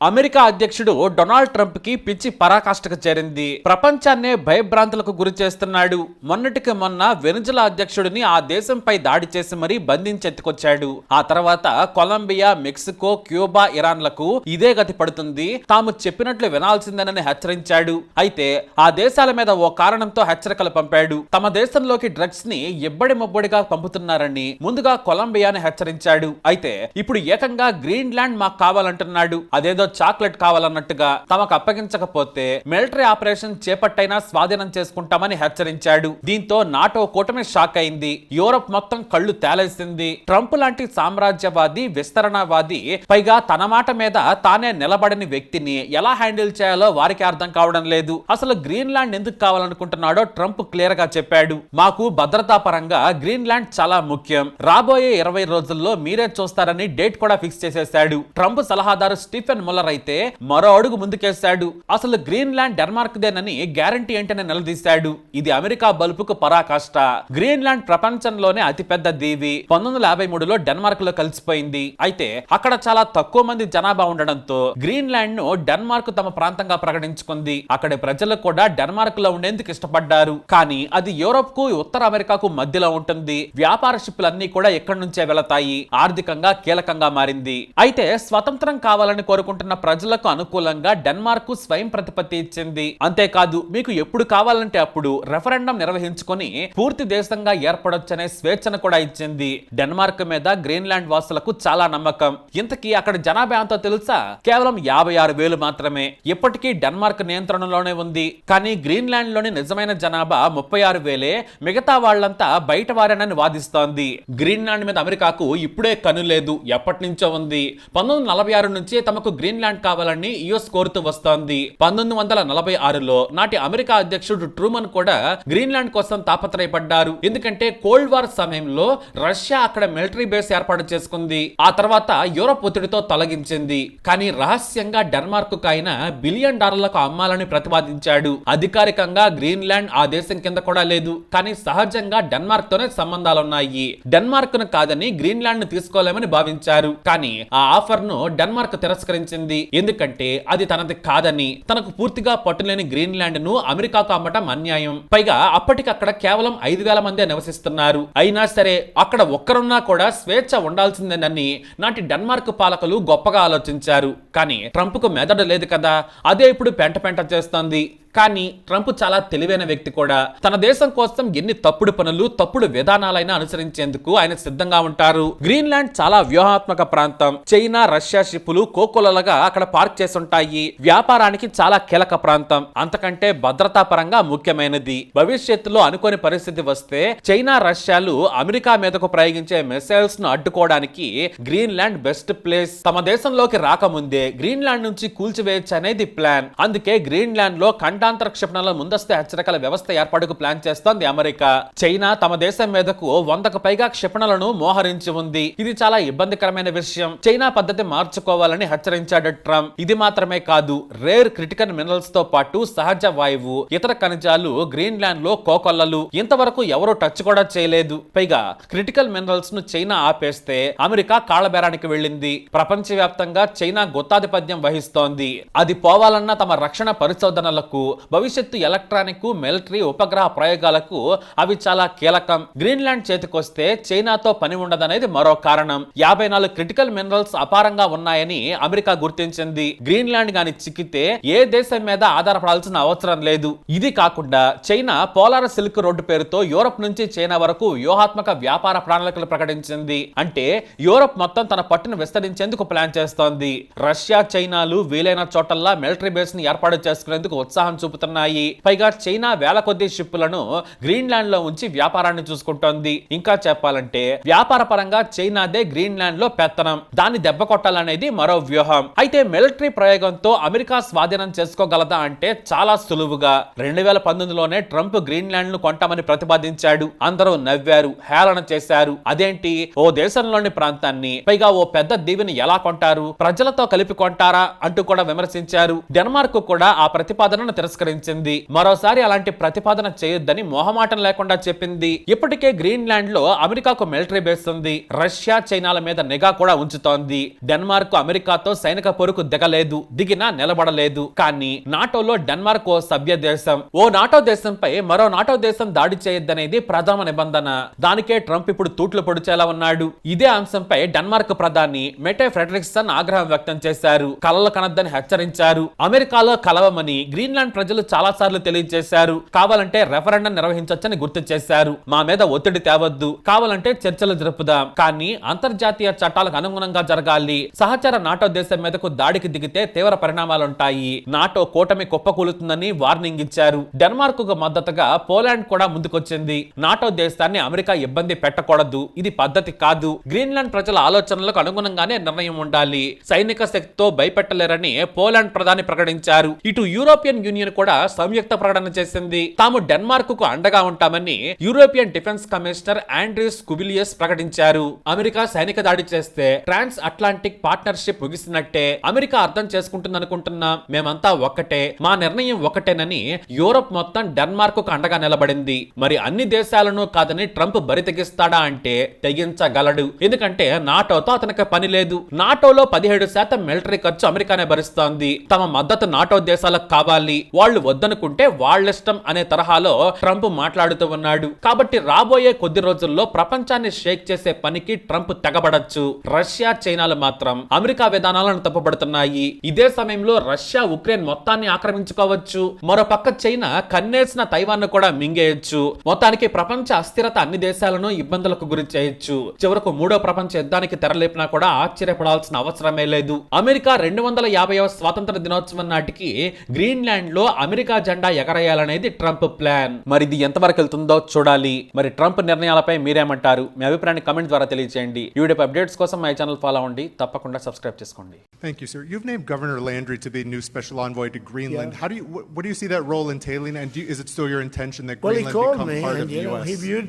America అధ్యక్షుడు Donald ట్రంప్కి పిచ్చి పరాకాష్ఠకు చేరింది. ప్రపంచాన్నే భయభ్రాంతులకు గురి చేస్తున్నాడు. మొన్నటికి మొన్న వెనుజులా అధ్యక్షుడిని ఆ దేశంపై దాడి చేసి మరీ బంధించెత్తుకొచ్చాడు ఆ తర్వాత కొలంబియా మెక్సికో క్యూబా ఇరాన్లకు ఇదే గతి పడుతుంది. తాము చెప్పినట్లు వినాల్సిందేనని హెచ్చరించాడు. అయితే ఆ దేశాల మీద ఓ కారణంతో హెచ్చరికలు పంపాడు. తమ దేశంలోకి డ్రగ్స్ని ఇబ్బడి ముబ్బడిగా పంపుతున్నారని ముందుగా కొలంబియాని హెచ్చరించాడు. అయితే ఇప్పుడు ఏకంగా గ్రీన్లాండ్ మాకు కావాలంటున్నాడు. అదేదో చాక్లెట్ కావాలన్నట్టుగా తమకు అప్పగించకపోతే మిలిటరీ ఆపరేషన్ చేపట్టైనా స్వాధీనం చేసుకుంటామని హెచ్చరించాడు. దీంతో నాటో కూటమి షాక్ అయింది. యూరప్ మొత్తం కళ్ళు తేలేసింది. ట్రంప్ లాంటి సామ్రాజ్యవాది విస్తరణవాది పైగా తన మాట మీద తానే నిలబడని వ్యక్తిని ఎలా హ్యాండిల్ చేయాలో వారికి అర్థం కావడం లేదు. అసలు గ్రీన్లాండ్ ఎందుకు కావాలనుకుంటున్నాడో ట్రంప్ క్లియర్గా చెప్పాడు. మాకు భద్రతా పరంగా గ్రీన్లాండ్ చాలా ముఖ్యం. రాబోయే ఇరవై రోజుల్లో మీరే చూస్తారని డేట్ కూడా ఫిక్స్ చేసేశాడు. ట్రంప్ సలహాదారు స్టీఫెన్ ముల్లర్ అయితే మరో అడుగు ముందుకేశాడు అసలు గ్రీన్లాండ్ డెన్మార్క్ దేనని గ్యారంటీ ఏంటని నిలదీశాడు ఇది అమెరికా బల్పుకు పరాకాష్ట. గ్రీన్లాండ్ ప్రపంచంలోనే అతిపెద్ద దీవి. పంతొమ్మిది వందల యాభై మూడులో డెన్మార్క్లో కలిసిపోయింది. అయితే అక్కడ చాలా తక్కువ మంది జనాభా ఉండడంతో గ్రీన్లాండ్ను డెన్మార్క్ తమ ప్రాంతంగా ప్రకటించుకుంది. అక్కడి ప్రజలు కూడా డెన్మార్క్లో ఉండేందుకు ఇష్టపడ్డారు. కానీ అది యూరోప్కు ఉత్తర అమెరికాకు మధ్యలో ఉంటుంది. వ్యాపార షిప్పులన్నీ కూడా ఎక్కడి నుంచే వెళతాయి. ఆర్థికంగా కీలకంగా మారింది. అయితే స్వతంత్రం కావాలని కోరుకుంటున్న ప్రజలకు అనుకూలంగా డెన్మార్క్ స్వయం ప్రతిపత్తి ఇచ్చింది. అంతేకాదు మీకు ఎప్పుడు కావాలంటే అప్పుడు రెఫరెండం నిర్వహించుకొని పూర్తి దేశంగా ఏర్పడొచ్చనే స్వేచ్ఛను కూడా ఇచ్చింది. డెన్మార్క్ మీద గ్రీన్లాండ్ వాసులకు చాలా నమ్మకం. ఇంతకీ అక్కడ జనాభా ఎంతో తెలుసా? కేవలం యాభై ఆరు వేలు మాత్రమే. ఇప్పటికీ డెన్మార్క్ నియంత్రణలోనే ఉంది. కానీ గ్రీన్లాండ్లోని నిజమైన జనాభా ముప్పై ఆరు వేలే. మిగతా వాళ్ళంతా బయట వారేనని వాదిస్తోంది. గ్రీన్లాండ్ మీద అమెరికాకు ఇప్పుడే కను లేదు ఎప్పటి నుంచో ఉంది. పంతొమ్మిది నలభై ఆరు నుంచి తమకు గ్రీన్ గ్రీన్లాండ్ కావాలని యుఎస్ కోరుతూ వస్తోంది. పంతొమ్మిది వందల నలభై ఆరులో నాటి అమెరికా అధ్యక్షుడు ట్రూమన్ కూడా గ్రీన్లాండ్ కోసం తాపత్రయపడ్డారు. ఎందుకంటే కోల్డ్ వార్ సమయంలో రష్యా అక్కడ మిలిటరీ బేస్ ఏర్పాటు చేసుకుంది. ఆ తర్వాత యూరోప్ ఒత్తిడితో తొలగించింది. కానీ రహస్యంగా డెన్మార్క్ ఆయన బిలియన్ డాలర్లకు అమ్మాలని ప్రతిపాదించాడు. అధికారికంగా గ్రీన్లాండ్ ఆ దేశం కింద కూడా లేదు. కానీ సహజంగా డెన్మార్క్ తోనే సంబంధాలున్నాయి. డెన్మార్క్ను కాదని గ్రీన్లాండ్ను తీసుకోలేమని భావించారు. కానీ ఆ ఆఫర్ను డెన్మార్క్ తిరస్కరించింది. ఎందుకంటే అది తనది కాదని తనకు పూర్తిగా పట్టులేని గ్రీన్లాండ్ను అమెరికాకు అమ్మటం అన్యాయం. పైగా అప్పటికక్కడ కేవలం ఐదు వేల మందే నివసిస్తున్నారు. అయినా సరే అక్కడ ఒక్కరున్నా కూడా స్వేచ్ఛ ఉండాల్సిందేనని నాటి డెన్మార్క్ పాలకులు గొప్పగా ఆలోచించారు. కానీ ట్రంప్కు మెదడు లేదు కదా అదే ఇప్పుడు పెంట పెంట చేస్తోంది. కానీ ట్రంప్ చాలా తెలివైన వ్యక్తి కూడా. తన దేశం కోసం ఎన్ని తప్పుడు పనులు తప్పుడు విధానాలైనా అనుసరించేందుకు ఆయన సిద్ధంగా ఉంటారు. గ్రీన్లాండ్ చాలా వ్యూహాత్మక ప్రాంతం. చైనా రష్యా షిప్పులు కోకొలలుగా అక్కడ పార్క్ చేసి ఉంటాయి వ్యాపారానికి చాలా కీలక ప్రాంతం. అంతకంటే భద్రతా పరంగా ముఖ్యమైనది. భవిష్యత్తులో అనుకోని పరిస్థితి వస్తే చైనా రష్యాలు అమెరికా మీదకు ప్రయోగించే మిసైల్స్ను అడ్డుకోవడానికి గ్రీన్లాండ్ బెస్ట్ ప్లేస్. తమ దేశంలోకి రాకముందే గ్రీన్లాండ్ నుంచి కూల్చివేయచ్చు అనేది ప్లాన్. అందుకే గ్రీన్లాండ్లో ఖండాంతర క్షిపణుల ముందస్తు హెచ్చరికల వ్యవస్థ ఏర్పాటుకు ప్లాన్ చేస్తోంది అమెరికా. చైనా తమ దేశం మీదకు వందకు పైగా క్షిపణులను మోహరించి ఉంది. ఇది చాలా ఇబ్బందికరమైన విషయం. చైనా పద్ధతి మార్చుకోవాలని హెచ్చరించాడు ట్రంప్. ఇది మాత్రమే కాదు రేర్ క్రిటికల్ మినరల్స్తో పాటు సహజ వాయువు ఇతర ఖనిజాలు గ్రీన్లాండ్లో కోకొల్లలు. ఇంతవరకు ఎవరూ టచ్ కూడా చేయలేదు. పైగా క్రిటికల్ మినరల్స్ను చైనా ఆపేస్తే అమెరికా కాళ్ళబేరానికి వెళ్ళింది. ప్రపంచవ్యాప్తంగా చైనా గుత్తాధిపత్యం వహిస్తోంది. అది పోవాలన్న తమ రక్షణ పరిశోధనలకు భవిష్యత్తు ఎలక్ట్రానిక్ మిలిటరీ ఉపగ్రహ ప్రయోగాలకు అవి చాలా కీలకం. గ్రీన్లాండ్ చేతికొస్తే చైనాతో పని ఉండదనేది మరో కారణం. యాభై నాలుగు క్రిటికల్ మినరల్స్ అపారంగా ఉన్నాయని అమెరికా గుర్తించింది. గ్రీన్లాండ్ గాని చిక్కితే ఏ దేశం మీద ఆధారపడాల్సిన అవసరం లేదు. ఇది కాకుండా చైనా పోలార్ సిల్క్ రోడ్డు పేరుతో యూరప్ నుంచి చైనా వరకు వ్యూహాత్మక వ్యాపార ప్రణాళికలు ప్రకటించింది. అంటే యూరప్ మొత్తం తన పట్టును విస్తరించేందుకు ప్లాన్ చేస్తోంది. రష్యా చైనాలు వీలైన చోటల్లా మిలిటరీ బేస్ని ఏర్పాటు చేసుకునేందుకు ఉత్సాహం చూపుతున్నాయి. పైగా చైనా వేల కొద్ది షిప్పులను గ్రీన్లాండ్లో ఉంచి వ్యాపారాన్ని చూసుకుంటోంది. ఇంకా చెప్పాలంటే వ్యాపార పరంగా చైనాదే గ్రీన్లాండ్లో పెత్తనం. దాన్ని దెబ్బ కొట్టాలనేది మరో వ్యూహం. అయితే మిలిటరీ ప్రయోగంతో అమెరికా స్వాధీనం చేసుకోగలదా అంటే చాలా సులువుగా. రెండు వేల పంతొమ్మిదిలోనే ట్రంప్ గ్రీన్లాండ్ను కొంటామని ప్రతిపాదించాడు. అందరూ నవ్వారు హేళన చేశారు. అదేంటి? ఓ దేశంలోని ప్రాంతాన్ని. పైగా ఓ పెద్ద దీవిని ఎలా కొంటారు? ప్రజలతో కలిపి పెట్టుకుంటారా అంటూ కూడా విమర్శించారు. డెన్మార్క్ కూడా ఆ ప్రతిపాదనను తిరస్కరించింది. మరోసారి అలాంటి ప్రతిపాదన చేయొద్దని మొహమాటం లేకుండా చెప్పింది. ఇప్పటికే గ్రీన్లాండ్లో అమెరికాకు మిలిటరీ బేస్ ఉంది. రష్యా చైనాల మీద నిఘా కూడా ఉంచుతోంది. డెన్మార్క్ అమెరికాతో సైనిక పొరుకు దిగలేదు. దిగినా నిలబడలేదు. కానీ నాటోలో డెన్మార్క్ ఓ సభ్య దేశం. ఓ నాటో దేశంపై మరో నాటో దేశం దాడి చేయొద్దనేది ప్రథమ నిబంధన. దానికే ట్రంప్ ఇప్పుడు తూట్లు పొడిచేలా ఉన్నాడు. ఇదే అంశంపై డెన్మార్క్ ప్రధాని మెటే ఫ్రెడరిక్సన్ ఆగ్రహం వ్యక్తం చేశారు. కలలు కనద్దని హెచ్చరించారు. అమెరికాలో కలవమని గ్రీన్లాండ్ ప్రజలు చాలా సార్లు తెలియజేశారు. కావాలంటే రెఫరెండం నిర్వహించొచ్చని గుర్తు చేశారు. మా మీద ఒత్తిడి తేవద్దు. కావాలంటే చర్చలు జరుపుదాం. కానీ అంతర్జాతీయ చట్టాలకు అనుగుణంగా జరగాలి. సహచర నాటో దేశం మీదకు దాడికి దిగితే తీవ్ర పరిణామాలుంటాయి. నాటో కూటమి కుప్పకూలుతుందని వార్నింగ్ ఇచ్చారు. డెన్మార్క్కు మద్దతుగా పోలాండ్ కూడా ముందుకొచ్చింది. నాటో దేశాన్ని అమెరికా ఇబ్బంది పెట్టకూడదు. ఇది పద్ధతి కాదు. గ్రీన్లాండ్ ప్రజల ఆలోచనలకు అనుగుణంగానే నిర్ణయం ఉండాలి. సైనిక శక్తితో భయపెట్టలేరని పోలాండ్ ప్రధాని ప్రకటించారు. ఇటు యూరోపియన్ యూనియన్ కూడా సంయుక్త ప్రకటన చేసింది. తాము డెన్మార్క్కు అండగా ఉంటామని European defence commissioner Andrius Kubilius ప్రకటించారు. అమెరికా సైనిక దాడి చేస్తే ట్రాన్స్ అట్లాంటిక్ పార్ట్నర్షిప్ ముగిసినట్టే అమెరికా అర్థం చేసుకుంటుందనుకుంటున్నా. మేమంతా ఒక్కటే మా నిర్ణయం ఒకటేనని యూరోప్ మొత్తం డెన్మార్క్కు అండగా నిలబడింది. మరి అన్ని దేశాలను కాదని ట్రంప్ బరి తెగిస్తాడా అంటే తెగించగలడు. ఎందుకంటే నాటోతో అతనికి పని లేదు. నాటోలో పదిహేడు శాతం మిలిటరీ ఖర్చు అమెరికానే భరిస్తోంది. తమ మద్దతు నాటో దేశాలకు కావాలి. వాళ్ళు వద్దనుకుంటే వాళ్ళిష్టం అనే తరహాలో ట్రంప్ మాట్లాడుతూ ఉన్నాడు. కాబట్టి రాబోయే కొద్ది రోజుల్లో ప్రపంచాన్ని షేక్ చేసే పనికి ట్రంప్ తెగబడచ్చు. రష్యా చైనాలు మాత్రం అమెరికా విధానాలను తప్పుపడుతున్నాయి. ఇదే సమయంలో రష్యా ఉక్రెయిన్ మొత్తాన్ని ఆక్రమించుకోవచ్చు. మరో పక్క చైనా కన్నేసిన తైవాన్ కూడా మింగేయచ్చు. మొత్తానికి ప్రపంచ అస్థిరత అన్ని దేశాలను ఇబ్బందులకు గురి చేయొచ్చు చివరకు మూడో ప్రపంచ యుద్ధానికి తెరలేపినా కూడా ఆశ్చర్యపడాల్సిన అవసరమే లేదు. అమెరికా రెండు వందల యాభైవ స్వాతంత్ర దినోత్సవం నాటికి గ్రీన్లాండ్లో అమెరికా జెండా ఎగరేయాలనేది ట్రంప్ ప్లాన్ మరి ఇది ఎంతవరకు వెళ్తుందో చూడాలి మరి ట్రంప్ నిర్ణయాలపై మీరేమంటారు మీ అభిప్రాయాన్ని కమెంట్ ద్వారా తెలియజేయండి ఈ వీడియో అప్డేట్స్ కోసం మై ఛానల్ ఫాలో అవ్వండి తప్పకుండా సబ్స్క్రైబ్ చేసుకోండి Thank you, sir. You've named Governor Landry to be new special envoy to Greenland. How do you, what, what do you see that role entailing, and do you, is it still your intention that Well, Greenland become me, part of the you know, U.S.? he viewed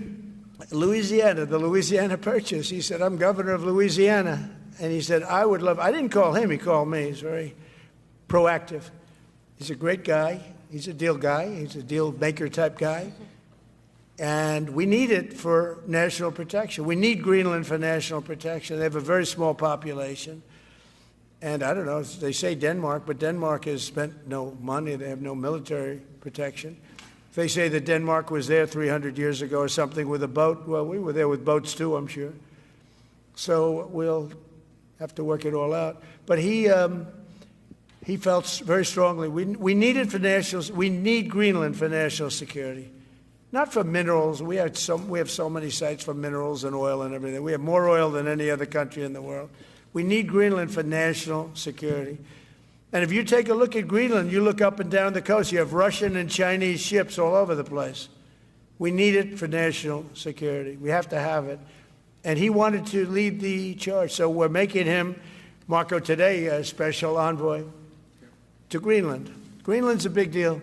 Louisiana, the Louisiana Purchase. He said, "I'm governor of Louisiana," and he said, "I would love." I didn't call him; he called me. He's very proactive. He's a great guy. He's a deal guy. He's a deal maker type guy, and we need it for national protection. We need Greenland for national protection. They have a very small population. And I don't know, they say Denmark, but Denmark has spent no money. They have no military protection. If they say that Denmark was there 300 years ago or something with a boat, well, we were there with boats too, I'm sure. So we'll have to work it all out. But he, um, he felt very strongly we, we need it for national, we need Greenland for national security. Not for minerals. We have, so, we have so many sites for minerals and oil and everything. We have more oil than any other country in the world. We need Greenland for national security. And if you take a look at Greenland, you look up and down the coast, you have Russian and Chinese ships all over the place. We need it for national security. We have to have it. And he wanted to lead the charge. So we're making him, Marco, today, a special envoy to Greenland. Greenland's a big deal.